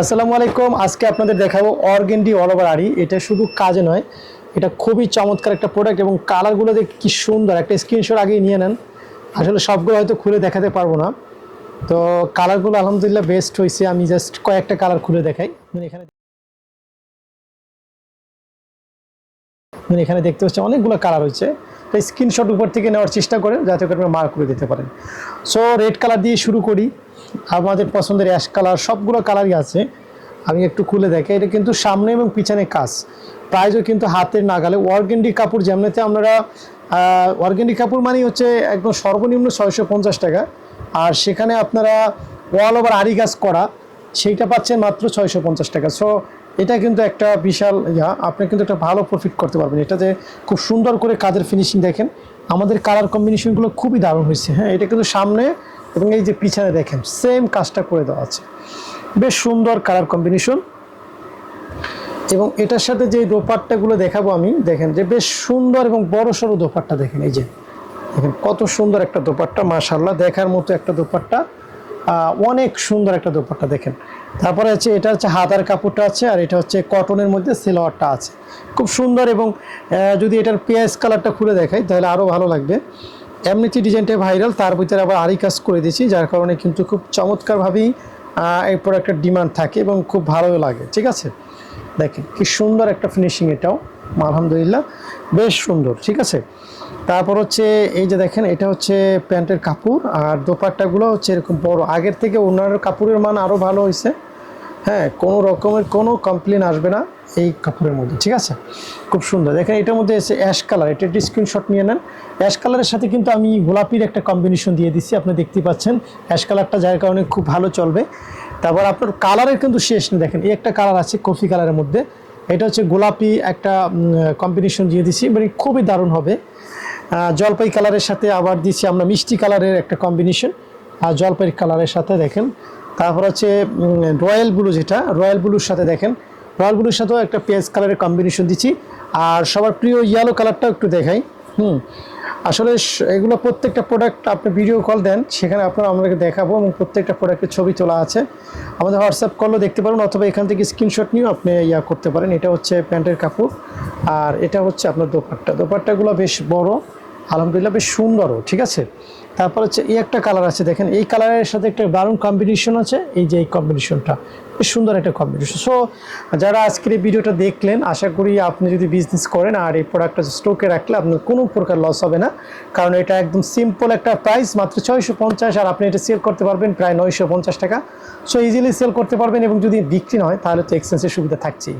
আসসালামু আলাইকুম। আজকে আপনাদের দেখাবো অর্গেন্ডি অল ওভার আড়ি। এটা শুধু কাজে নয়, এটা খুবই চমৎকার একটা প্রোডাক্ট এবং কালারগুলো দেখে কি সুন্দর। একটা স্ক্রিনশট আগেই নিয়ে নেন। আসলে সবগুলো হয়তো খুলে দেখাতে পারব না। তো কালারগুলো আলহামদুলিল্লাহ বেস্ট হয়েছে। আমি জাস্ট কয়েকটা কালার খুলে দেখাই। আপনি এখানে আপনি এখানে দেখতে পাচ্ছেন অনেকগুলো কালার হয়েছে। তো স্ক্রিনশট উপর থেকে নেওয়ার চেষ্টা করেন, যাতে করে মার্ক করে দিতে পারেন। সো রেড কালার দিয়ে শুরু করি। আমাদের পছন্দের অ্যাশ কালার, সবগুলো কালারই আছে। আমি একটু খুলে দেখে, এটা কিন্তু সামনে এবং পিছনে কাজ। প্রাইজও কিন্তু হাতের নাগালে। ওয়ার্গেন্ডি কাপড় যেমনিতে আমরা ওয়ার্গেন্ডি কাপড় মানেই হচ্ছে একদম সর্বনিম্ন ছয়শো পঞ্চাশ টাকা। আর সেখানে আপনারা ওয়াল ওভার আড়ি কাজ করা, সেইটা পাচ্ছেন মাত্র ছয়শো পঞ্চাশ টাকা। সো এটা কিন্তু একটা বিশাল ইয়া। আপনি কিন্তু একটা ভালো প্রফিট করতে পারবেন। এটাতে খুব সুন্দর করে কাজের ফিনিশিং দেখেন। আমাদের কালার কম্বিনেশনগুলো খুবই দারুণ হয়েছে। হ্যাঁ এটা কিন্তু সামনে এবং এই যে পিছনে দেখেন সেম কাজটা করে দেওয়া আছে। বেশ সুন্দর কালার কম্বিনেশন এবং এটার সাথে যে দোপাট্টাগুলো দেখাবো আমি, দেখেন যে বেশ সুন্দর এবং বড় সড়ো দোপাট্টা দেখেন, এই যে। দেখেন কত সুন্দর একটা দোপাট্টা মাশাল্লাহ দেখার মতো একটা দোপাট্টা। অনেক সুন্দর একটা দোপাট্টা দেখেন। তারপরে হচ্ছে, এটা হচ্ছে হাতার কাপড়টা আছে, আর এটা হচ্ছে কটনের মধ্যে সিলোয়ারটা আছে। খুব সুন্দর এবং যদি এটার পেঁয়াজ কালারটা খুলে দেখাই, তাহলে আরও ভালো লাগবে। এমনিতে ডিজাইনটা ভাইরাল, তার ভিতরে আবার আরি কাজ করে দিয়েছি, যার কারণে কিন্তু খুব চমৎকারভাবেই এই প্রোডাক্টের ডিমান্ড থাকে এবং খুব ভালোও লাগে, ঠিক আছে? দেখেন, কি সুন্দর একটা ফিনিশিং এটাও, আলহামদুলিল্লাহ, বেশ সুন্দর, ঠিক আছে? তারপর হচ্ছে, এই যে দেখেন, এটা হচ্ছে প্যান্টের কাপড়, আর দোপাট্টাগুলো হচ্ছে এরকম বড়, আগের থেকে অন্যান্য কাপড়ের মান আরও ভালো হয়েছে হ্যাঁ কোনো রকমের কোনো কমপ্লেন আসবে না এই কাপড়ের মধ্যে, ঠিক আছে? খুব সুন্দর। দেখেন, এটার মধ্যে এসে অ্যাশ কালার এটা একটি স্ক্রিনশট নিয়ে নেন। অ্যাশ কালারের সাথে কিন্তু আমি গোলাপির একটা কম্বিনেশন দিয়ে দিচ্ছি, আপনি দেখতেই পাচ্ছেন। অ্যাশ কালারটা যার কারণে খুব ভালো চলবে। তারপর আপনার কালারের কিন্তু শেষ নেই। দেখেন, এই একটা কালার আছে কফি কালারের মধ্যে। এটা হচ্ছে গোলাপি একটা কম্বিনেশন দিয়ে দিছি মানে খুবই দারুণ হবে। জলপাই কালারের সাথে আবার দিচ্ছি আমরা মিষ্টি কালারের একটা কম্বিনেশন আর জলপাই কালারের সাথে দেখেন। তারপর হচ্ছে রয়্যাল ব্লু যেটা, রয়্যাল ব্লুর সাথে দেখেন। রয়্যাল ব্লুর সাথেও একটা পেঁয়াজ কালারের কম্বিনেশন দিচ্ছি। আর সবার প্রিয় ইয়েলো কালারটাও একটু দেখাই। হুম, আসলে এগুলো প্রত্যেকটা প্রোডাক্ট আপনি ভিডিও কল দেন, সেখানে আপনারা আমাদেরকে দেখাবো এবং প্রত্যেকটা প্রোডাক্টের ছবি তোলা আছে। আমাদের হোয়াটসঅ্যাপ কলও দেখতে পারেন অথবা এখান থেকে স্ক্রিনশট নিয়েও আপনি ইয়া করতে পারেন। এটা হচ্ছে প্যান্টের কাপড়। আর এটা হচ্ছে আপনার দোপাট্টা। দোপাট্টাগুলো বেশ বড়, আলহামদুলিল্লাহ বেশ সুন্দরও, ঠিক আছে? তারপর হচ্ছে এই একটা কালার আছে, দেখেন, এই কালারের সাথে একটা দারুণ কম্বিনেশন আছে, এই যে এই কম্বিনেশনটা সুন্দর একটা কম্বিনেশন সো যারা আজকের এই ভিডিওটা দেখলেন, আশা করি আপনি যদি বিজনেস করেন আর এই প্রোডাক্টটা স্টোকে রাখলে আপনার কোনো প্রকার লস হবে না। কারণ এটা একদম সিম্পল একটা প্রাইস মাত্র ছয়শো পঞ্চাশ, আর আপনি এটা সেল করতে পারবেন প্রায় নয়শো পঞ্চাশ টাকা। সো ইজিলি সেল করতে পারবেন এবং যদি বিক্রি নয় তাহলে তো এক্সচেঞ্জের সুবিধা থাকছেই।